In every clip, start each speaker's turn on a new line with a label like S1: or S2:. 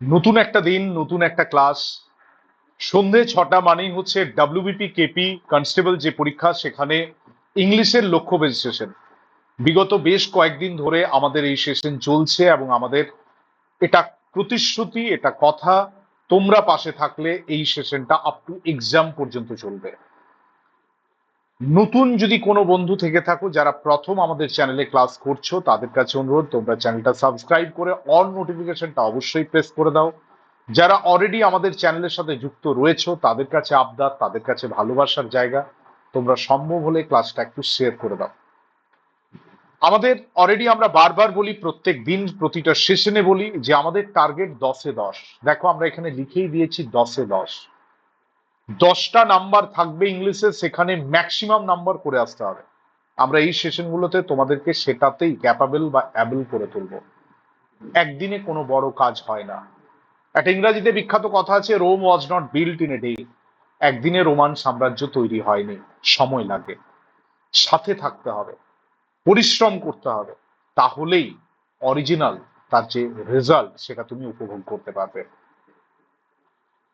S1: নতুন একটা দিন, নতুন একটা ক্লাস সন্ধে ছটা মানেই হচ্ছে ডাব্লিউবিপি কেপি কনস্টেবল যে পরীক্ষা, সেখানে ইংলিশের লক্ষ্য বেজ সেশন বিগত বেশ কয়েকদিন ধরে আমাদের এই সেশন চলছে এবং আমাদের এটা প্রতিশ্রুতি, এটা কথা। তোমরা পাশে থাকলে এই সেশনটা আপ টু এক্সাম পর্যন্ত চলবে। নতুন যদি কোনো বন্ধু থেকে থাকো যারা প্রথম আমাদের চ্যানেলে ক্লাস করছ, তাদের কাছে অনুরোধ, তোমরা চ্যানেলটা সাবস্ক্রাইব করে অল নোটিফিকেশনটা অবশ্যই প্রেস করে দাও। যারা অলরেডি আমাদের চ্যানেলের সাথে যুক্ত রয়েছো, তাদের কাছে আবদার, তাদের কাছে ভালোবাসার জায়গা, তোমরা সম্ভব হলে ক্লাসটা একটু শেয়ার করে দাও। আমাদের অলরেডি আমরা বারবার বলি, প্রত্যেক দিন প্রতিটা সেশনে বলি যে আমাদের টার্গেট দশে দশ। দেখো আমরা এখানে লিখেই দিয়েছি দশে দশ। দশটা নাম্বার থাকবে ইংলিশে, সেখানে ম্যাক্সিমাম নাম্বার করে আসতে হবে। আমরা এই সেশনগুলোতে তোমাদেরকে সেটাতেই ক্যাপাবেল বা অ্যাবেল করে তুলবো। একদিনে কোনো বড় কাজ হয় না। একটা ইংরাজিতে বিখ্যাত কথা আছে Rome was not built in a day একদিনে রোমান সাম্রাজ্য তৈরি হয়নি। সময় লাগে। সাথে থাকতে হবে। পরিশ্রম করতে হবে। তাহলেই অরিজিনাল তার যে রেজাল্ট সেটা তুমি উপভোগ করতে পারবে।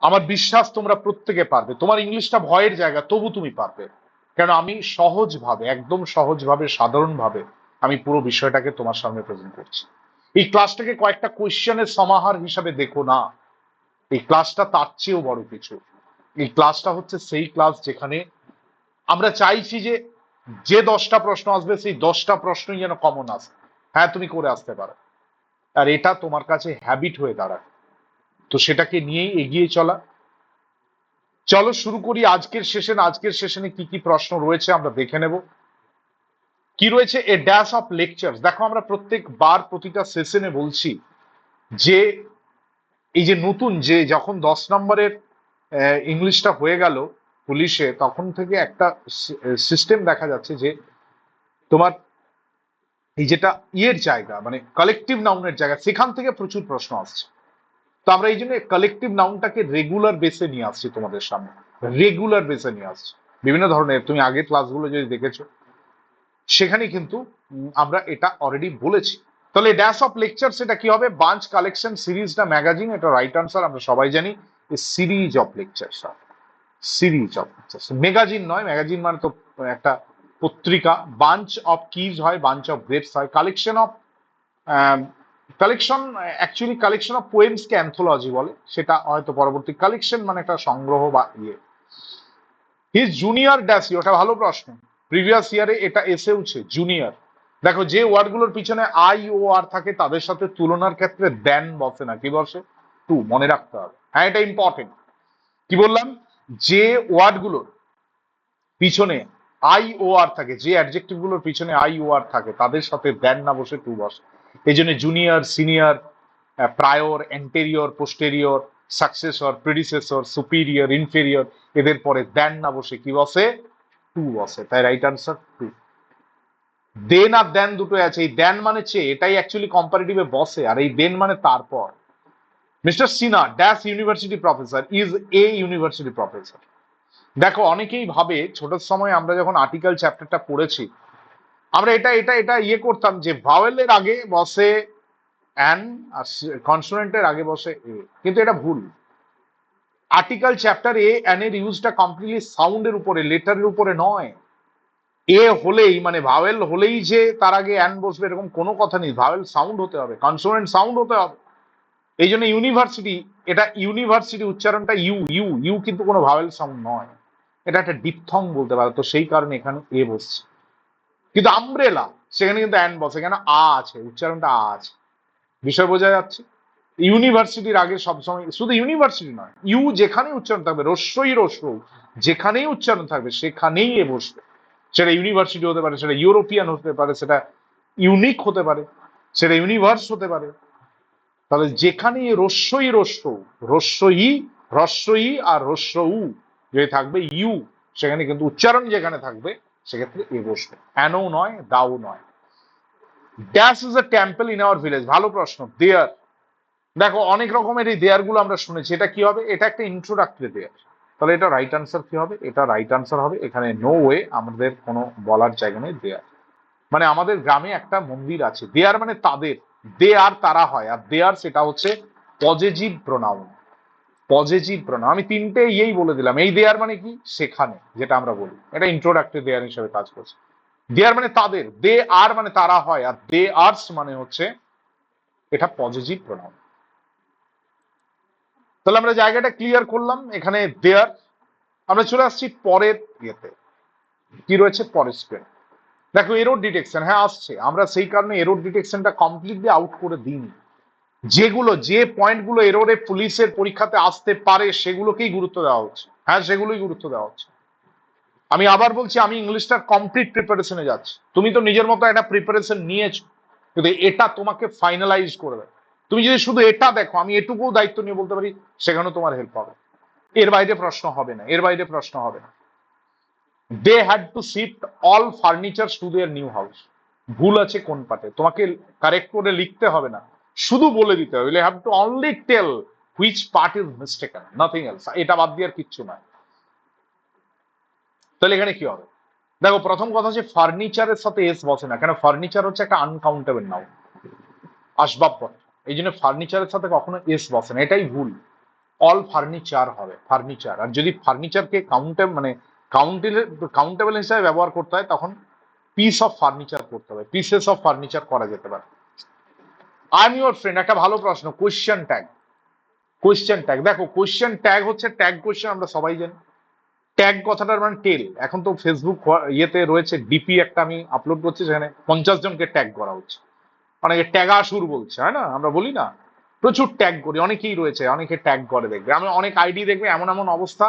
S1: আমার বিশ্বাস তোমরা প্রত্যেকে পারবে। তোমার ইংলিশটা ভয়ের জায়গা, তবু তুমি পারবে। কেন আমি সহজভাবে, একদম সহজভাবে, সাধারণভাবে আমি পুরো বিষয়টাকে তোমার সামনে প্রেজেন্ট করছি। এই ক্লাসটাকে কয়েকটা কোয়েশ্চেনের সমাহার হিসাবে দেখো না। এই ক্লাসটা তার চেয়েও বড় কিছু। এই ক্লাসটা হচ্ছে সেই ক্লাস যেখানে আমরা চাইছি যে যে দশটা প্রশ্ন আসবে, সেই দশটা প্রশ্নই যেন কমন আসে। হ্যাঁ তুমি করে আসতে পারো। আর এটা তোমার কাছে হ্যাবিট হয়ে দাঁড়ায়। তো সেটাকে নিয়েই এগিয়ে চলা। চলো শুরু করি আজকের সেশন আজকের সেশনে কি কি প্রশ্ন রয়েছে আমরা দেখে নেব। কি রয়েছে? এ ড্যাশ অফ লেকচার দেখো আমরা প্রত্যেকবার প্রতিটা সেশনে বলছি যে এই যে নতুন যে যখন দশ নম্বরের ইংলিশটা হয়ে গেল পুলিশে, তখন থেকে একটা সিস্টেম দেখা যাচ্ছে যে তোমার এই যেটা ইয়ের জায়গা মানে কালেকটিভ নাউনের জায়গা, সেখান থেকে প্রচুর প্রশ্ন আসছে। তো আমরা এই জন্য কালেকটিভ নাউনটাকে রেগুলার বেসে নিয়ে আসছি তোমাদের সামনে। রেগুলার বেসে নিয়ে আসছি। বিভিন্ন ধরনের, তুমি আগের ক্লাসগুলো যদি দেখেছ, সেখানে কিন্তু আমরা এটা অলরেডি বলেছি। তাহলে ড্যাশ অফ লেকচার সেটা কি হবে? বাঞ্চ কালেকশন সিরিজটা ম্যাগাজিন এটা রাইট আনসার আমরা সবাই জানি। Series of lecture series of lecture magazine নয় ম্যাগাজিন মানে তো একটা পত্রিকা। বাঞ্চ অফ কিজ হয় বাঞ্চ অফ গ্রেপস হয়। Collection of collection actually collection of poems K anthology বলে, সেটা হয়তো পরবর্তী কালেকশন মানে একটা সংগ্রহ বা ইয়ে। হিজ জুনিয়র ড্যাশ ওটা ভালো প্রশ্ন। প্রিভিয়াস ইয়ারে এটা এসেওছে জুনিয়র দেখো, যে ওয়ার্ডগুলোর পিছনে আই ও আর থাকে, তাদের সাথে তুলনার ক্ষেত্রে দেন বসে না। কি বসে? টু মনে রাখতে হবে। হ্যাঁ এটা ইম্পর্টেন্ট কি বললাম? যে ওয়ার্ডগুলোর পিছনে আই ও আর থাকে, যে অ্যাডজেক্টিভগুলোর পিছনে আই ও আর থাকে, তাদের সাথে দেন না বসে টু বসে। এই জন্য junior senior prior anterior posterior successor predecessor superior inferior এদের পরে দেন না বসে কি বসে? টু বসে। তাই রাইট আনসার টু দেন আর দেন দুটো আছে। এই দেন মানে চেয়ে এটাই অ্যাকচুয়ালি কম্পারেটিভে বসে। আর এই দেন মানে তারপর। Mister Sinha dash university professor is a university professor দেখো, অনেকেই ভাবে, ছোট সময় আমরা যখন আর্টিকেল চ্যাপ্টারটা পড়েছি আমরা এটা এটা এটা ইয়ে করতাম যে ভাওয়েলের আগে বসে অ্যান আর কনসোনেন্টের আগে বসে এ। কিন্তু এটা ভুল। আর্টিকেল চ্যাপ্টার এ অ্যান এর ইউজটা কমপ্লিটলি সাউন্ডের উপরে, লেটারের উপরে নয়। এ হলেই মানে ভাওয়েল হলেই যে তার আগে অ্যান বসবে এরকম কোনো কথা নেই। ভাওয়েল সাউন্ড হতে হবে, কনসোনেন্ট সাউন্ড হতে হবে। এই জন্য ইউনিভার্সিটি, এটা ইউনিভার্সিটি উচ্চারণটা ইউ ইউ ইউ কিন্তু কোনো ভাওয়েল সাউন্ড নয়। এটা একটা ডিপথং বলতে পারো। তো সেই কারণে এখানে এ বসছে। কিন্তু আমব্রেলা সেখানে কিন্তু অ্যান বসে, এখানে আ আছে, উচ্চারণটা আ আছে। বিষয় বোঝা যাচ্ছে? ইউনিভার্সিটির আগে সবসময়, শুধু ইউনিভার্সিটি নয় ইউ যেখানেই উচ্চারণ থাকবে রস্যই রস্য যেখানেই উচ্চারণ থাকবে, সেখানেই এ বসবে। সেটা ইউনিভার্সিটি হতে পারে, সেটা ইউরোপিয়ান হতে পারে, সেটা ইউনিক হতে পারে, সেটা ইউনিভার্স হতে পারে। তাহলে যেখানে রস্যই রস্য রস্যই হ্রস্বই আর হ্রস্ব উ যদি থাকবে ইউ সেখানে কিন্তু উচ্চারণ যেখানে থাকবে সেক্ষেত্রে এ বসবে অ্যানো নয়, দাও নয়। Dash is a temple in our village ভালো প্রশ্ন। দেয়ার দেখো, অনেক রকমের এই দেয়ারগুলো আমরা শুনেছি। এটা কি হবে? এটা একটা ইন্ট্রোডাক্টরি দেয়ার তাহলে এটা রাইট আনসার কি হবে? এটা রাইট আনসার হবে। এখানে নো ওয়ে আমাদের কোনো বলার জায়গা নেই। দেয়ার মানে আমাদের গ্রামে একটা মন্দির আছে। দেয়ার মানে তাদের। দে আর তারা হয়। আর দেয়ার সেটা হচ্ছে পজিটিভ প্রোনাউন পজেটিভ প্রোনাউন আমি তিনটে ইয়েই বলে দিলাম। এই দেয়ার মানে কি? সেখানে, যেটা আমরা বলি। এটা ইন্ট্রোডাক্টরি দেয়ার হিসেবে কাজ করছে। দেয়ার মানে তাদের। দে আর মানে তারা হয়। আর দে আর্স মানে হচ্ছে এটা পজিটিভ প্রোনাউন তাহলে আমরা জায়গাটা ক্লিয়ার করলাম। এখানে দেয়ার। আমরা চলে আসছি পরের ইয়েতে। কি রয়েছে? পরের স্পেন দেখো এরোর ডিটেকশন হ্যাঁ আসছে। আমরা সেই কারণে এরোর ডিটেকশনটা কমপ্লিটলি আউট করে দিইনি। যেগুলো, যে পয়েন্টগুলো এরোরে পুলিশের পরীক্ষাতে আসতে পারে, সেগুলোকেই গুরুত্ব দেওয়া হচ্ছে। হ্যাঁ সেগুলোই গুরুত্ব দেওয়া হচ্ছে। আমি আবার বলছি, আমি ইংলিশটার কমপ্লিট প্রিপারেশনে যাচ্ছি। তুমি তো নিজের মতো একটা প্রিপারেশন নিয়েছো। কিন্তু এটা তোমাকে ফাইনালাইজ করবে তুমি যদি শুধু এটা দেখো, আমি এটুকুও দায়িত্ব নিয়ে বলতে পারি, সেখানেও তোমার হেল্প হবে। এর বাইরে প্রশ্ন হবে না, এর বাইরে প্রশ্ন হবে না। They had to shift all furniture to their new house ভুল আছে কোন পাটে? তোমাকে কারেক্ট করে লিখতে হবে না। শুধু বলে দিতে হবে have to only tell which part is mistaken nothing else এটা বাদ দিয়ে আর কিচ্ছু নয়। তাহলে এখানে কি হবে? দেখো, প্রথম কথা হচ্ছে ফার্নিচারের সাথে এস বসে না, কেন ফার্নিচার হচ্ছে একটা আনকাউন্টেবল নাও আসবাবপত্র, এই জন্য ফার্নিচারের সাথে কখনো এস বসে না, এটাই ভুল। অল ফার্নিচার হবে ফার্নিচার আর যদি ফার্নিচারকে কাউন্টে মানে কাউন্টেবল কাউন্টেবল হিসাবে ব্যবহার করতে হয়, তখন পিস অফ ফার্নিচার করতে হবে পিসেস অফ ফার্নিচার করা যেতে পারে। আই ইউর ফ্রেন্ড একটা ভালো প্রশ্ন কোয়েশ্চেন ট্যাগ কোয়েশ্চেন ট্যাগ দেখো কোয়েশ্চেন ট্যাগ হচ্ছে ট্যাগ কোয়েশ্চেন আমরা সবাই জানি। ট্যাগ কথাটার মানে টেল এখন তো ফেসবুক ইয়েতে রয়েছে ডিপি একটা আমি আপলোড করছি, সেখানে পঞ্চাশ জনকে ট্যাগ করা হচ্ছে। অনেকে ট্যাগাসুর বলছে, হয় না? আমরা বলি না। প্রচুর ট্যাগ করি, অনেকেই রয়েছে, অনেকে ট্যাগ করে দেখবে। আমি অনেক আইডি দেখবে, এমন এমন অবস্থা,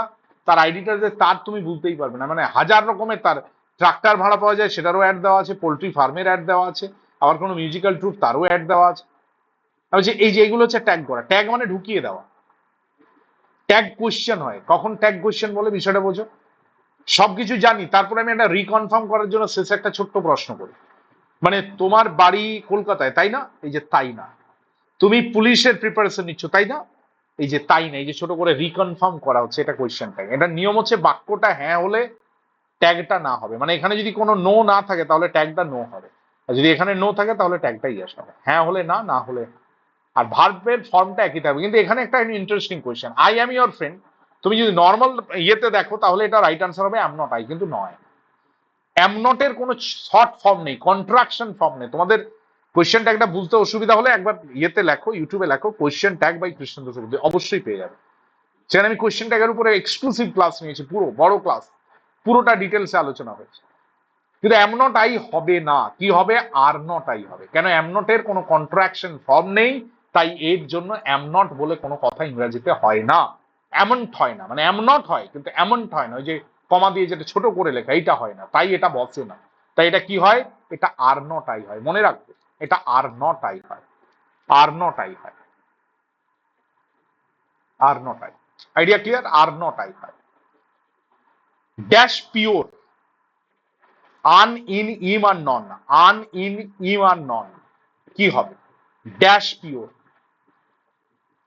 S1: তার আইডিটা যে তার তুমি বুঝতেই পারবে না। মানে হাজার রকমের তার ট্রাক্টর ভাড়া পাওয়া যায়, সেটারও অ্যাড দেওয়া আছে পোলট্রি ফার্মের অ্যাড দেওয়া আছে, আবার কোনো মিউজিক্যাল ট্রুপ তারও অ্যাড দেওয়া আছে। বলছি, এই যে এইগুলো হচ্ছে ট্যাগ করা। ট্যাগ মানে ঢুকিয়ে দেওয়া। ট্যাগ কোয়েশ্চেন হয়। কখন ট্যাগ কোয়েশ্চেন বলে বিষয়টা বোঝো? সবকিছু জানি। তারপরে আমি একটা রিকনফার্ম করার জন্য শেষে একটা ছোট্ট প্রশ্ন করি। মানে তোমার বাড়ি কলকাতায়, তাই না? এই যে তাই না তুমি পুলিশের প্রিপারেশন নিচ্ছ, তাই না? এই যে তাই না এই যে ছোট করে রিকনফার্ম করা হচ্ছে এটা কোয়েশ্চেন ট্যাগ এটা নিয়ম হচ্ছে বাক্যটা হ্যাঁ হলে ট্যাগটা না হবে। মানে এখানে যদি কোনো নো না থাকে, তাহলে ট্যাগটা নো হবে। আর যদি এখানে নো থাকে, তাহলে ট্যাগটা ইয়েস হবে হ্যাঁ হলে না না হলে আর ভার্বের ফর্মটা একই থাকবে। কিন্তু এখানে একটা interesting question I am your friend তুমি যদি নর্মাল ইয়েতে দেখো, তাহলে এটা রাইট আনসার হবে অ্যাম নট আই কিন্তু নয়। অ্যাম নটের কোনো শর্ট ফর্ম নেই কন্ট্রাকশন ফর্ম নেই। তোমাদের কোয়েশ্চেন ট্যাগটা বুঝতে অসুবিধা হলে একবার ইয়েতে লেখো ইউটিউবে লেখো question tag by Krishnendra Chakraborty অবশ্যই পেয়ে যাবে। সেখানে আমি কোয়েশ্চেন ট্যাগের উপরে এক্সক্লুসিভ ক্লাস নিয়েছি, পুরো, বড় ক্লাস পুরোটা ডিটেলসে আলোচনা হয়েছে। কিন্তু এম নট আই হবে না। কি হবে? আর নট আই হবে। কেন এম নটের কোনো কন্ট্রাকশন ফর্ম নেই? তাই এর জন্য এম নট বলে কোনো কথা ইংরেজিতে হয় না। এমন্ট হয় না মানে এম নট হয়, কিন্তু এমন্ট হয় না, ওই যে কমা দিয়ে যেটা ছোট করে লেখা এটা হয় না, তাই এটা বসে না। তাই এটা কি হয়? এটা আর নট আই হয়, মনে রাখবে, এটা আর নট আই হয় আর নট আই হয় are not I idea clear are not I হয়। Dash pure un in im ir non An in im ir non কি হবে? ড্যাশ পিওর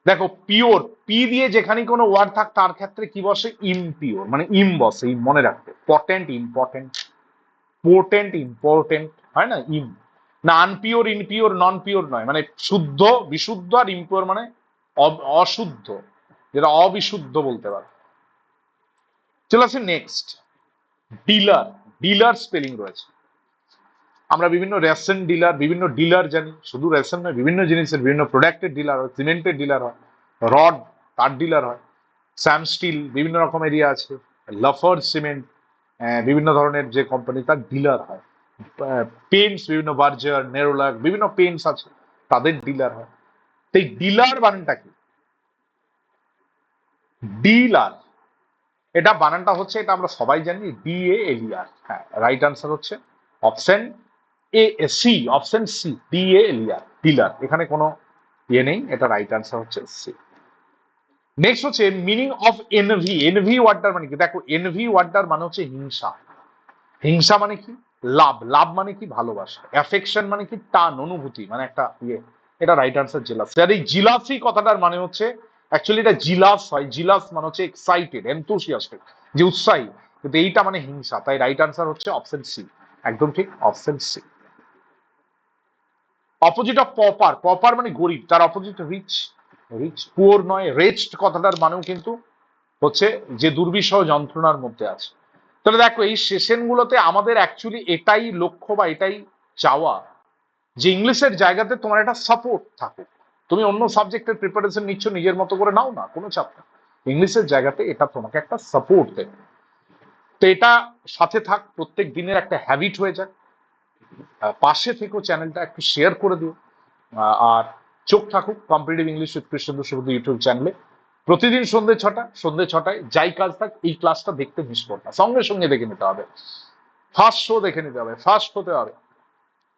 S1: দেখো পিওর পি দিয়ে যেখানে কোনো ওয়ার্ড থাক, তার ক্ষেত্রে কি বসে? ইমপিওর মানে ইম বসে ইম মনে রাখতে। পটেন্ট ইম্পর্টেন্ট পোর্টেন্ট ইম্পর্টেন্ট হয় না? ইম না আনপিওর ইনপিওর নন পিওর নয় মানে শুদ্ধ, বিশুদ্ধ আর ইমপিওর মানে অশুদ্ধ, যেটা অবিশুদ্ধ বলতে পারো। চলে আসে নেক্সট ডিলার ডিলার স্পেলিং রয়েছে। আমরা বিভিন্ন রেশন ডিলার, বিভিন্ন ডিলার জানি। শুধু রেশন নয়, বিভিন্ন জিনিসের, বিভিন্ন প্রোডাক্টের ডিলার হয়, সিমেন্টের ডিলার হয়, রড, তার ডিলার হয়, স্যাম স্টিল, বিভিন্ন রকম এরিয়া আছে, লাফার সিমেন্ট বিভিন্ন ধরনের যে কোম্পানি তার ডিলার হয়। পেন্টস বিভিন্ন বার্জার, নেরোলাক, বিভিন্ন পেন্টস আছে, তাদের ডিলার হয়। এই ডিলার বানানটা কি? ডিলার। এটা বানানটা হচ্ছে, এটা আমরা সবাই জানি ডি এ এল আর হ্যাঁ রাইট আনসার হচ্ছে option A C option C D A L R dealer এখানে কোনো ইয়ে নেই, এটা রাইট আনসার হচ্ছে সি নেক্সট হচ্ছে মিনিং অফ এনভি এনভি ওয়ার্ডটার মানে কি? দেখো এনভি ওয়ার্ডটার মানে হচ্ছে হিংসা। হিংসা মানে কি? লাভ। লাভ মানে কি? ভালোবাসা। অ্যাফেকশন মানে কি? টান, অনুভূতি মানে একটা ইয়ে। এটা রাইট আনসার জিলাসি আর এই জিলাসি কথাটার মানে হচ্ছে অ্যাকচুয়ালি এটা জিলাস হয়। জিলাস মানে হচ্ছে এক্সাইটেড এনথুসিয়াস্টিক যে উৎসাহী। কিন্তু এইটা মানে হিংসা। তাই রাইট আনসার হচ্ছে অপশন সি একদম ঠিক option C opposite of pauper pauper মানে গরিব, তার অপোজিট রিচ রিচ পুয়ার নয় রেচড কথাটার মানেও কিন্তু হচ্ছে যে দুর্বিষহ যন্ত্রণার মধ্যে আছে। তাহলে দেখো, এই সেশনগুলোতে আমাদের অ্যাকচুয়ালি এটাই লক্ষ্য বা এটাই চাওয়া যে ইংলিশের জায়গাতে তোমার একটা সাপোর্ট থাকুক। তুমি অন্য সাবজেক্টের প্রিপারেশন নিচ্ছ, নিজের মতো করে নাও না, কোনো চাপ না। ইংলিশের জায়গাতে এটা তোমাকে একটা সাপোর্ট দেবে। তো এটা সাথে থাক, প্রত্যেক দিনের একটা হ্যাবিট হয়ে যাক। পাশে থেকেও চ্যানেলটা একটু শেয়ার করে দিও। আর চোখ থাকুক competitive English with Krishnendu Subuddha YouTube চ্যানেলে প্রতিদিন সন্ধ্যে ছটা সন্ধ্যে ছটায় যাই কাজ থাক, এই ক্লাসটা দেখতে মিস করো না। সঙ্গে সঙ্গে দেখে নিতে হবে। ফার্স্ট শো দেখে নিতে হবে ফার্স্ট হতে হবে।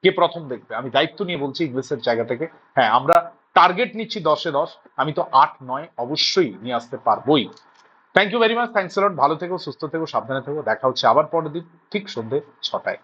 S1: কে প্রথম দেখবে? আমি দায়িত্ব নিয়ে বলছি ইংলিশের জায়গা থেকে। হ্যাঁ আমরা টার্গেট নিচ্ছি দশে দশ, আমি তো আট, নয় অবশ্যই নিয়ে আসতে পারবোই। Thank you very much thanks ভালো থেকো, সুস্থ থেকো, সাবধানে থেকো। দেখা হচ্ছে আবার পরের দিন, ঠিক সন্ধ্যে ছটায়।